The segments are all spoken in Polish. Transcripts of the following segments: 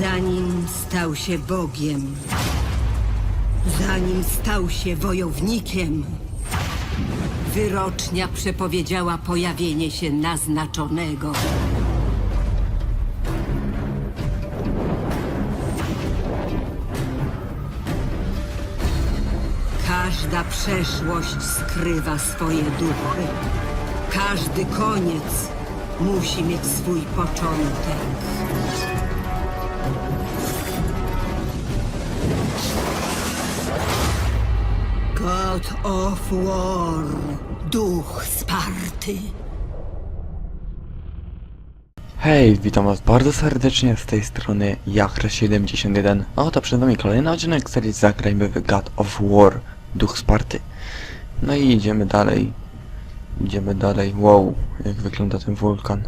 Zanim stał się Bogiem, zanim stał się wojownikiem, wyrocznia przepowiedziała pojawienie się naznaczonego. Każda przeszłość skrywa swoje duchy. Każdy koniec musi mieć swój początek. God of War, duch Sparty. Hej, witam was bardzo serdecznie z tej strony Jachra71 A oto przed wami kolejny odcinek serii Zagrajmy w God of War Duch Sparty. No i idziemy dalej. Idziemy dalej, wow, jak wygląda ten wulkan.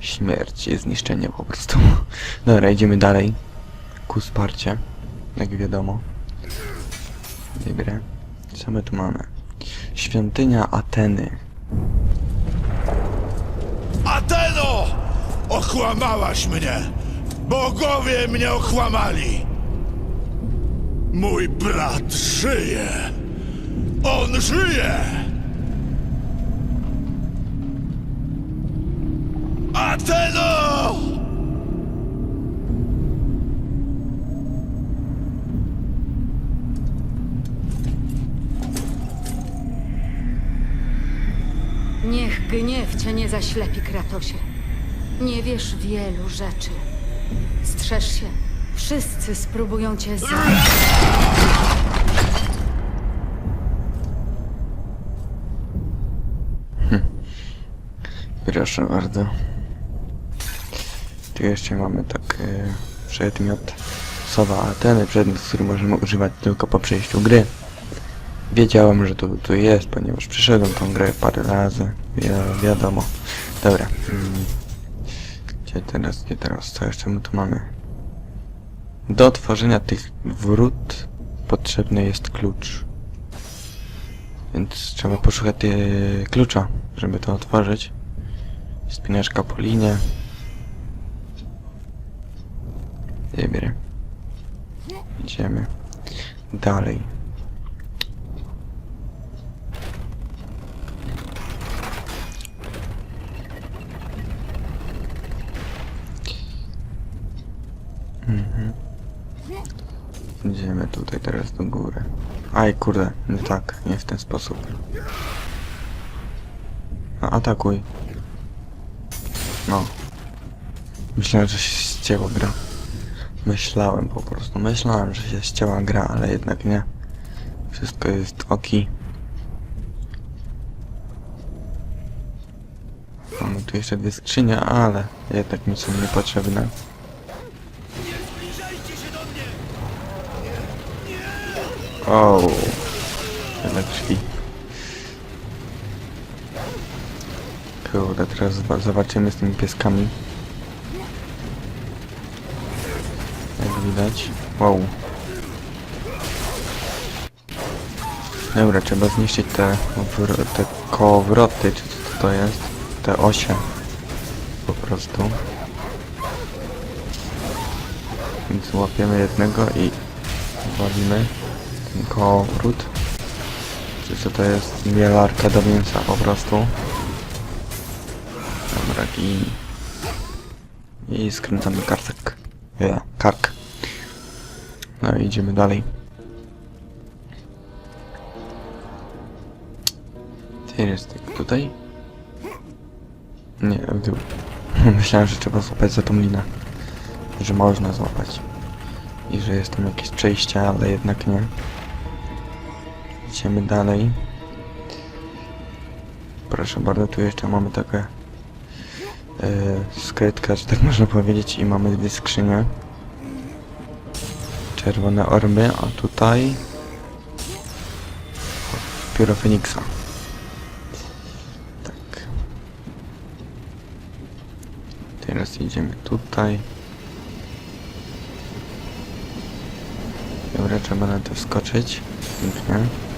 Śmierć i zniszczenie po prostu. Dobra, idziemy dalej. Ku Sparcie, jak wiadomo Dobra, co my tu mamy? Świątynia Ateny Ateno! Okłamałaś mnie! Bogowie mnie okłamali! Mój brat żyje! On żyje! Ateno! Niech cię nie zaślepi, Kratosie. Nie wiesz wielu rzeczy. Strzeż się. Wszyscy spróbują cię zabić. Proszę bardzo. Tu jeszcze mamy tak e, przedmiot Sowa Ateny, przedmiot, który możemy używać tylko po przejściu gry. Wiedziałem, że tu, tu jest, ponieważ przyszedłem tą grę parę razy. Wi wiadomo. Dobra. Mm. Gdzie teraz, gdzie teraz? Co jeszcze my tu mamy? Do otworzenia tych wrót potrzebny jest klucz. Więc trzeba poszukać e, klucza, żeby to otworzyć. Spinaczka po linie. Dobra. Idziemy dalej. Mhm. Idziemy tutaj teraz do góry. Aj kurde, nie tak, nie w ten sposób. No atakuj. No. Myślałem, że się ścięła gra. Myślałem po prostu. Myślałem, że się ścięła gra, ale jednak nie. Wszystko jest oki. Mamy tu jeszcze dwie skrzynie, ale jednak mi są niepotrzebne. O, jednak krwi. Kurde, teraz zoba- zobaczymy z tymi pieskami. Jak widać. Wow. Dobra, trzeba zniszczyć te, te kołowroty, czy co to jest? Te osie. Po prostu. Więc łapiemy jednego i walimy kołowrót. Czy co to jest? Mielarka do mięsa po prostu. Dobra, i... I skręcamy kartek. Ja, kark. No i idziemy dalej. Jest tylko tutaj? Nie, w dół. Myślałem, że trzeba złapać za tą linę. Że można złapać. I że jest tam jakieś przejście, ale jednak nie. Idziemy dalej. Proszę bardzo, tu jeszcze mamy takie e, skrytka, że tak można powiedzieć i mamy dwie skrzynie. Czerwone orby, a tutaj pióro Feniksa. Tak. Teraz idziemy tutaj. Dobra, trzeba na to wskoczyć. Pięknie.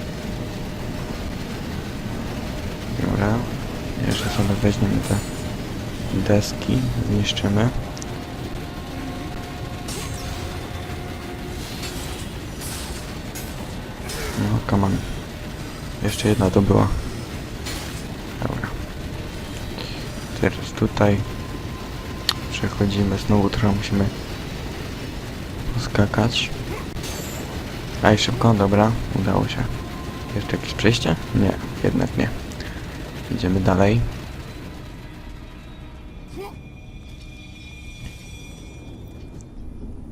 jeszcze sobie weźmiemy te deski, zniszczymy. No, come on. Jeszcze jedna to była. Dobra. Teraz tutaj przechodzimy. Znowu trochę musimy poskakać. i szybko, dobra. Udało się. Jeszcze jakieś przejście? Nie, jednak nie. Idziemy dalej.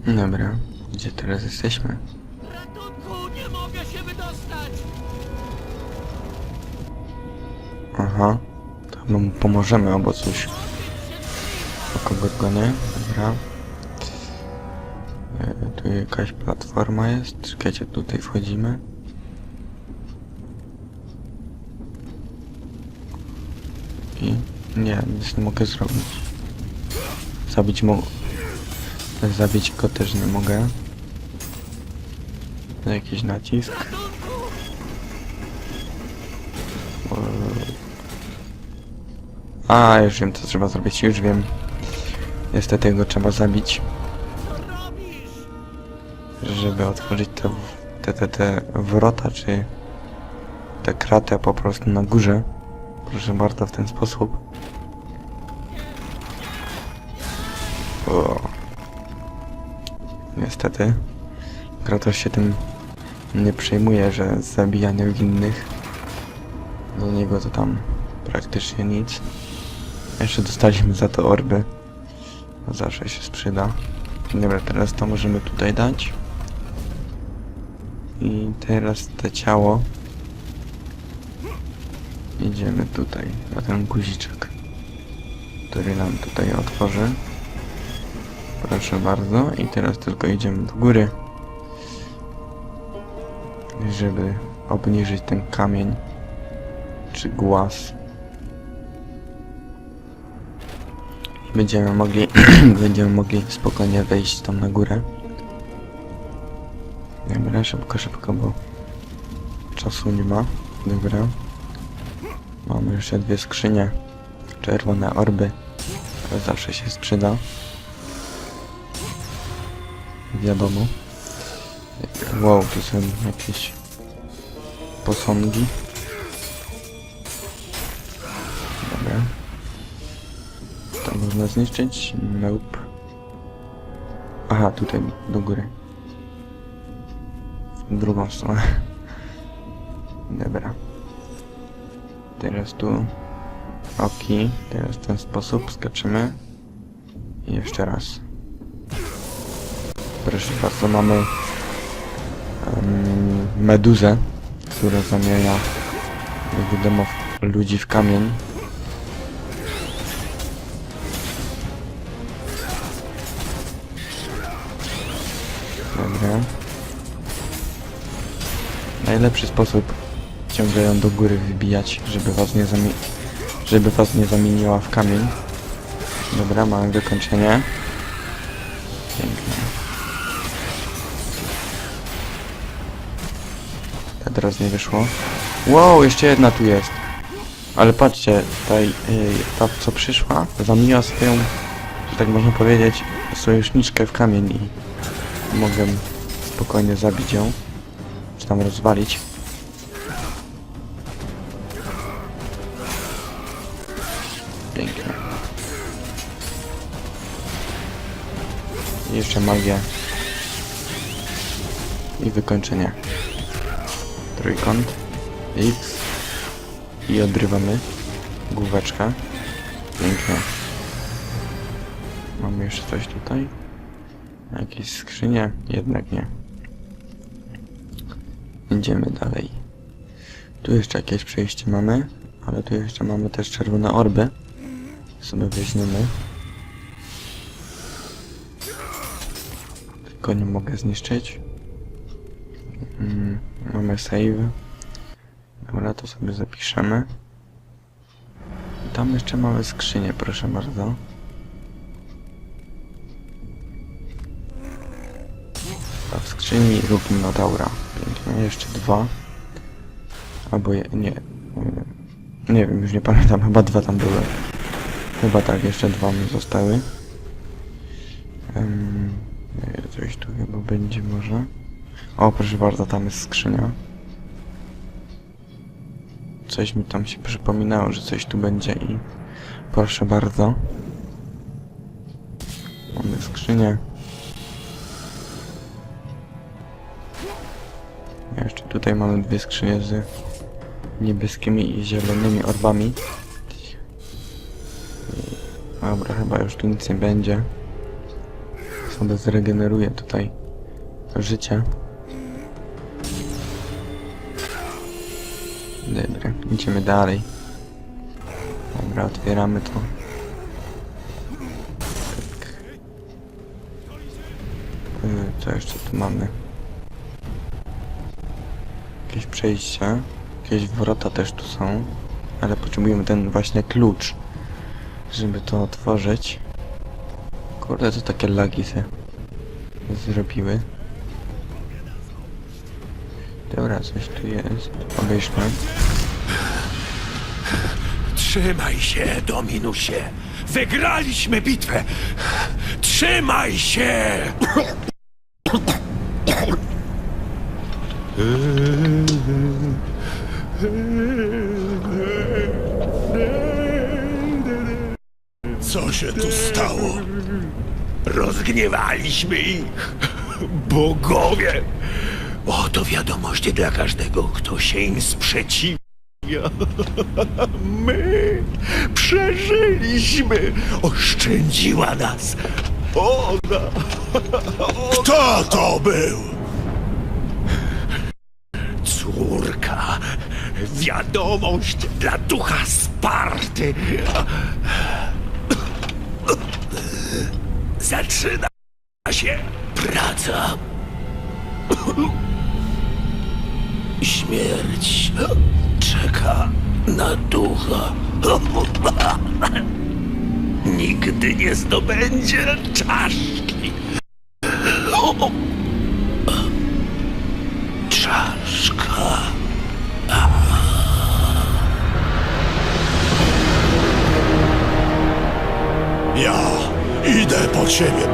Dobra, gdzie teraz jesteśmy? Ratunku, nie mogę się wydostać! Aha, to chyba mu pomożemy albo coś. O kogo go nie? Dobra. E, tu jakaś platforma jest. Czekajcie, tutaj wchodzimy. I nie, nic nie mogę zrobić. Zabić mu... Zabić go też nie mogę. Jakiś nacisk. A, już wiem co trzeba zrobić, już wiem. Niestety go trzeba zabić, żeby otworzyć te, te, te, te wrota, czy te kratę po prostu na górze. Proszę bardzo, w ten sposób. O. Niestety. Kratos się tym nie przejmuje, że zabijanie innych do niego to tam praktycznie nic. Jeszcze dostaliśmy za to orby. Zawsze się sprzyda. Dobra, teraz to możemy tutaj dać. I teraz to ciało. Idziemy tutaj, na ten guziczek, który nam tutaj otworzy. Proszę bardzo. I teraz tylko idziemy do góry. Żeby obniżyć ten kamień. Czy głaz. Będziemy mogli, będziemy mogli spokojnie wejść tam na górę. Dobra, szybko, szybko, bo czasu nie ma. Dobra. Mamy jeszcze dwie skrzynie. Czerwone orby. To zawsze się sprzyda. Wiadomo. Wow, tu są jakieś posągi. Dobra. To można zniszczyć? Nope. Aha, tutaj do góry. W drugą stronę. Dobra. Teraz tu oki. Teraz w ten sposób skaczymy. I jeszcze raz. Proszę bardzo, mamy um, meduzę, która zamienia wiadomo ludzi w kamień. Dobra. Najlepszy sposób ciągle ją do góry wybijać, żeby was nie żeby was nie zamieniła w kamień. Dobra, mamy wykończenie. Teraz nie wyszło. Wow, jeszcze jedna tu jest. Ale patrzcie, tutaj yy, ta co przyszła, zamieniła swoją, że tak można powiedzieć, sojuszniczkę w kamień i mogę spokojnie zabić ją. Czy tam rozwalić. Pięknie. Jeszcze magia. I wykończenie. Trójkąt. X. I odrywamy. Główeczkę. Pięknie. Mamy jeszcze coś tutaj. Jakieś skrzynie? Jednak nie. Idziemy dalej. Tu jeszcze jakieś przejście mamy, ale tu jeszcze mamy też czerwone orby. Sobie weźmiemy. Tylko nie mogę zniszczyć. Mm, mamy save. Dobra, to sobie zapiszemy. Tam jeszcze mamy skrzynię, proszę bardzo. A w skrzyni rób Minotaura. Pięknie, jeszcze dwa. Albo je, nie. Nie wiem, już nie pamiętam, chyba dwa tam były. Chyba tak, jeszcze dwa mi zostały. Um, coś tu chyba będzie może. O, proszę bardzo, tam jest skrzynia. coś mi tam się przypominało, że coś tu będzie i proszę bardzo. Mamy skrzynię. Jeszcze tutaj mamy dwie skrzynie z niebieskimi i zielonymi orbami. Dobra, chyba już tu nic nie będzie. Sobie zregeneruję tutaj życie. Dobra, idziemy dalej. Dobra, otwieramy to. Tak. Y, Co jeszcze tu mamy? Jakieś przejścia. Jakieś wrota też tu są. Ale potrzebujemy ten właśnie klucz, żeby to otworzyć. Kurde, to takie lagi się zrobiły. Dobra, coś tu jest. Obejrzmy. Trzymaj się, Dominusie! Wygraliśmy bitwę! Trzymaj się! Co się tu stało? Rozgniewaliśmy ich. Bogowie! Oto wiadomość dla każdego, kto się im sprzeciwia. My przeżyliśmy! Oszczędziła nas! Ona! Kto to był? Córka! Wiadomość dla ducha Sparty! Zaczyna się praca. Śmierć czeka na ducha. Nigdy nie zdobędzie czaszki. Czaszka. Ja idę po ciebie,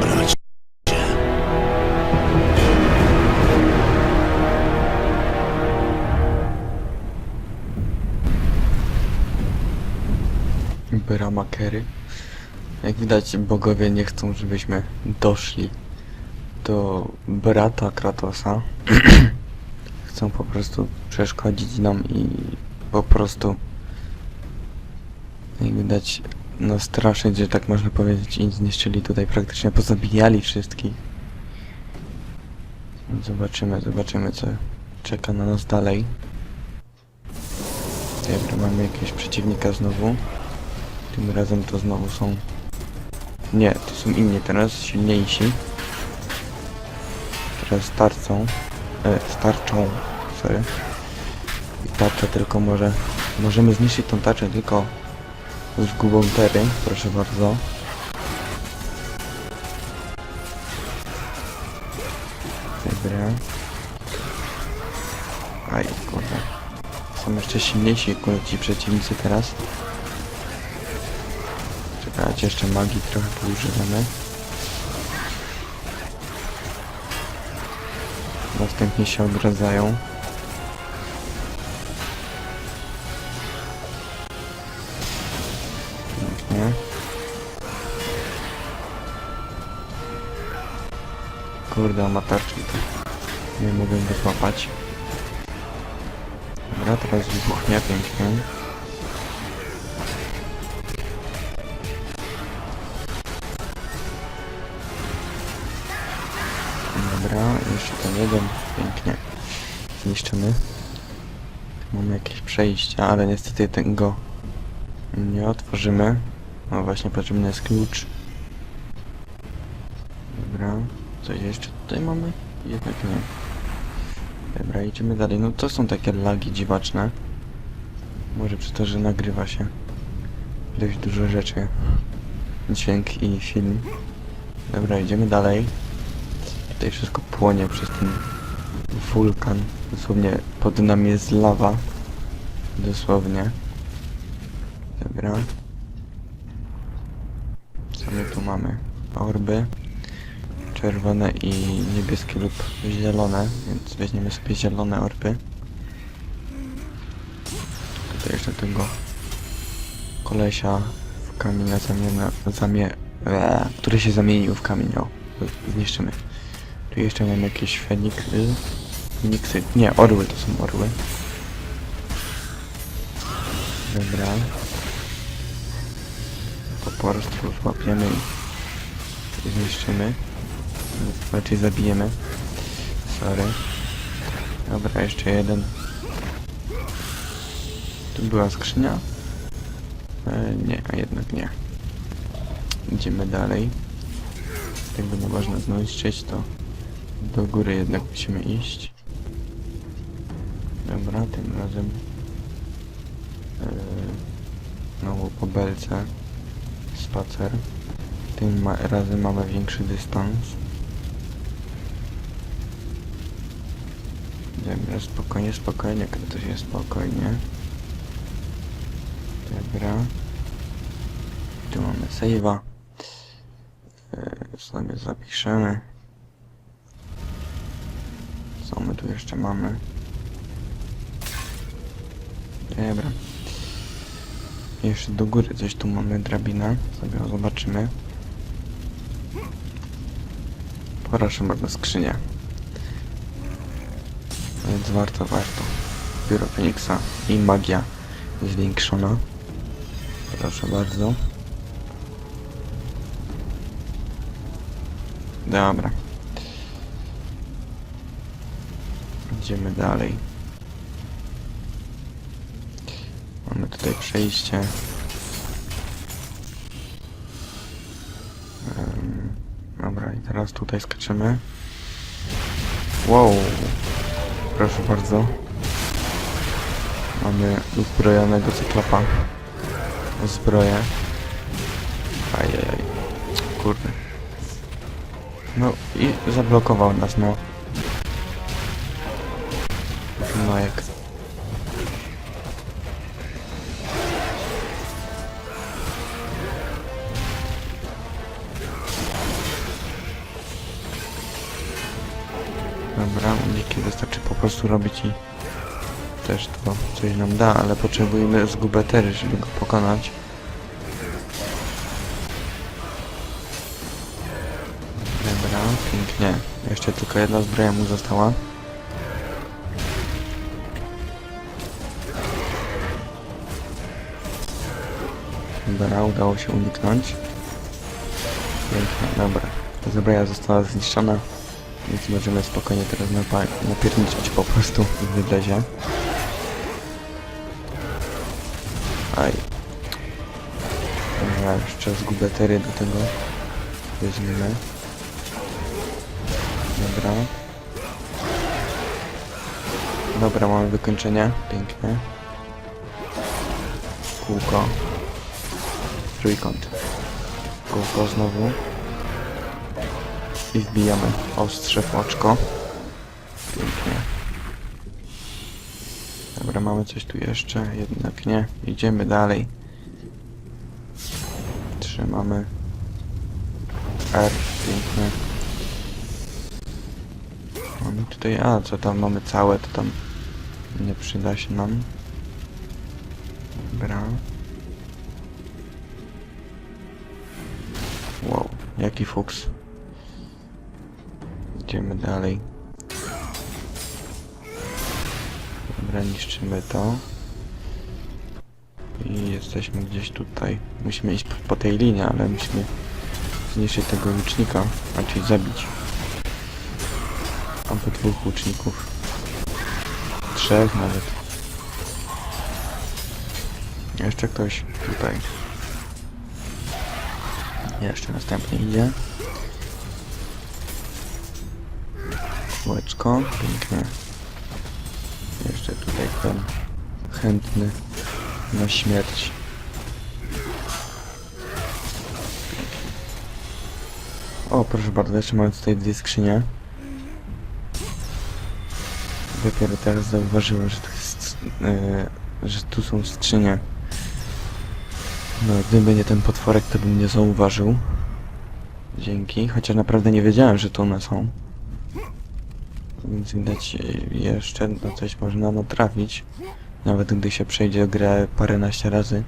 bracie. Brama Kery. Jak widać, bogowie nie chcą, żebyśmy doszli do brata Kratosa. chcą po prostu przeszkodzić nam i po prostu jak widać no straszyć, że tak można powiedzieć i zniszczyli tutaj praktycznie, pozabijali wszystkich. Zobaczymy, zobaczymy co czeka na nas dalej. Dobra, mamy jakiegoś przeciwnika znowu. Tym razem to znowu są... Nie, to są inni teraz, silniejsi. Teraz tarcą. E, starczą. Sorry. I tarcza tylko może... Możemy zniszczyć tą tarczę tylko z gubą tery, proszę bardzo. Dobra. Aj, kurde. Są jeszcze silniejsi kurde ci przeciwnicy teraz. Czekajcie, jeszcze magii trochę poużywamy. Następnie się odradzają. Kurde, ma to nie mogę go złapać. Dobra, teraz wybuchnie pięknie. Jeden. Pięknie. Zniszczony. Mamy jakieś przejścia, ale niestety tego nie otworzymy. No właśnie, potrzebny jest klucz. Dobra. Coś jeszcze tutaj mamy? Jednak nie. Dobra, idziemy dalej. No to są takie lagi dziwaczne. Może przez to, że nagrywa się dość dużo rzeczy. Dźwięk i film. Dobra, idziemy dalej. Tutaj wszystko płonie przez ten wulkan. Dosłownie pod nami jest lawa. Dosłownie. Dobra. Co my tu mamy? Orby. Czerwone i niebieskie lub zielone, więc weźmiemy sobie zielone orby. Tutaj jeszcze tego kolesia w kamienia zamienia, zamie, eee, który się zamienił w kamień, zniszczymy. Tu jeszcze mam jakieś feniksy, feniksy, nie, orły to są orły. Dobra. Po prostu złapiemy i zniszczymy. Raczej zabijemy. Sorry. Dobra, jeszcze jeden. Tu była skrzynia? E, nie, a jednak nie. Idziemy dalej. Tego nie można zniszczyć, to do góry jednak musimy iść. Dobra, tym razem e, znowu po belce spacer. Tym ma, razem mamy większy dystans. Dobra, spokojnie, spokojnie, to się spokojnie. Dobra. Tu mamy save'a. Yy, sobie zapiszemy. Tu jeszcze mamy? Dobra. Jeszcze do góry coś tu mamy, drabinę. Sobie zobaczymy. Proszę bardzo, skrzynia. Więc warto, warto. Biuro Feniksa i magia zwiększona. Proszę bardzo. Dobra. Idziemy dalej. Mamy tutaj przejście. Em, dobra, i teraz tutaj skaczymy. Wow. Proszę bardzo. Mamy uzbrojonego cyklopa. Zbroję. Ajajaj. Kurde. No i zablokował nas, no. No jak. Dobra, uniki wystarczy po prostu robić i też to coś nam da, ale potrzebujemy zgubetery, żeby go pokonać. Dobra, pięknie. Jeszcze tylko jedna zbroja mu została. Dobra, udało się uniknąć. Pięknie, dobra. Zbroja została zniszczona, więc możemy spokojnie teraz napierniczyć po prostu w wydlezie. Aj. Dobra, jeszcze zgubę tery do tego. Weźmiemy. Dobra. Dobra, mamy wykończenie. Pięknie. Kółko. Trójkąt. Kółko znowu. I wbijamy ostrze w oczko. Pięknie. Dobra, mamy coś tu jeszcze, jednak nie. Idziemy dalej. Trzymamy. R, piękne. Mamy tutaj, a co tam mamy całe, to tam nie przyda się nam. Dobra. Jaki fuks. Idziemy dalej. Dobra, niszczymy to. I jesteśmy gdzieś tutaj. Musimy iść po, tej linii, ale musimy zniszczyć tego łucznika, raczej zabić. Albo dwóch łuczników. Trzech nawet. Jeszcze ktoś tutaj. Jeszcze następny idzie. Kółeczko, piękne. Jeszcze tutaj ten chętny na śmierć. O, proszę bardzo, jeszcze mamy tutaj dwie skrzynie. Dopiero teraz zauważyłem, że tu jest, yy, że tu są skrzynie. No, gdyby nie ten potworek, to bym nie zauważył. Dzięki, chociaż naprawdę nie wiedziałem, że to one są. Więc widać jeszcze na coś można natrafić. Nawet gdy się przejdzie grę paręnaście razy.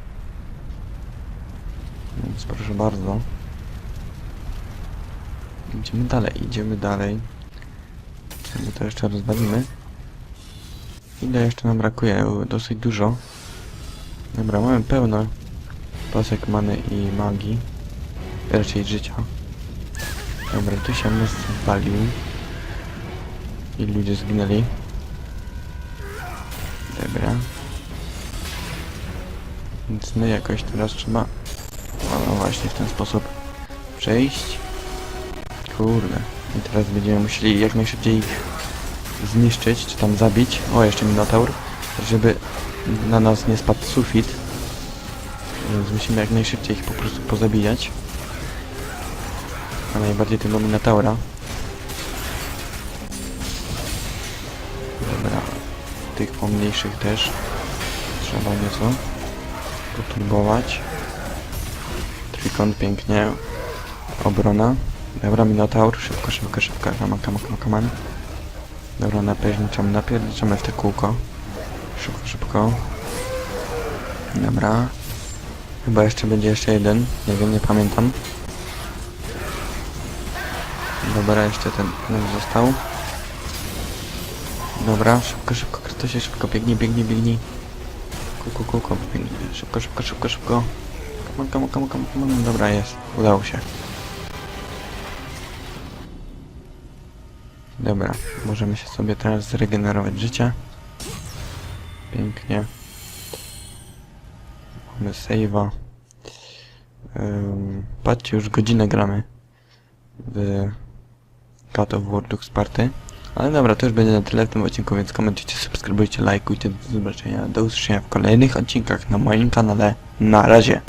Więc proszę bardzo. Idziemy dalej, idziemy dalej. My to jeszcze rozwalimy. Ile jeszcze nam brakuje? Dosyć dużo. Dobra, mamy pełno pasek many i magii. Raczej życia. Dobra, tu się most zwalił. I ludzie zginęli. Dobra. Więc my jakoś teraz trzeba... No, no właśnie w ten sposób przejść. Kurde. I teraz będziemy musieli jak najszybciej zniszczyć, czy tam zabić. O, jeszcze Minotaur. Żeby na nas nie spadł sufit. Więc musimy jak najszybciej ich po prostu pozabijać. A najbardziej tego Minotaura. Dobra. Tych pomniejszych też. Trzeba nieco poturbować. Trójkąt pięknie. Obrona. Dobra, Minotaur. Szybko, szybko, szybko. Kama, kama, kama, kama. Dobra, napierniczamy, napierniczamy w te kółko. Szybko, szybko. Dobra. Chyba jeszcze będzie jeszcze jeden. Nie wiem, nie pamiętam. Dobra, jeszcze ten, ten został. Dobra, szybko, szybko, Kratosie, szybko, biegnij, biegnij, biegnij. Kuku, kuku, biegnij. Szybko, szybko, szybko, szybko. Come on, come on, come on, come on. Dobra, jest. Udało się. Dobra, możemy się sobie teraz zregenerować życie. Pięknie. Mamy save'a. Ym, patrzcie, już godzinę gramy w God of War Dux Party. Ale dobra, to już będzie na tyle w tym odcinku, więc komentujcie, subskrybujcie, lajkujcie. Do zobaczenia, do usłyszenia w kolejnych odcinkach na moim kanale. Na razie!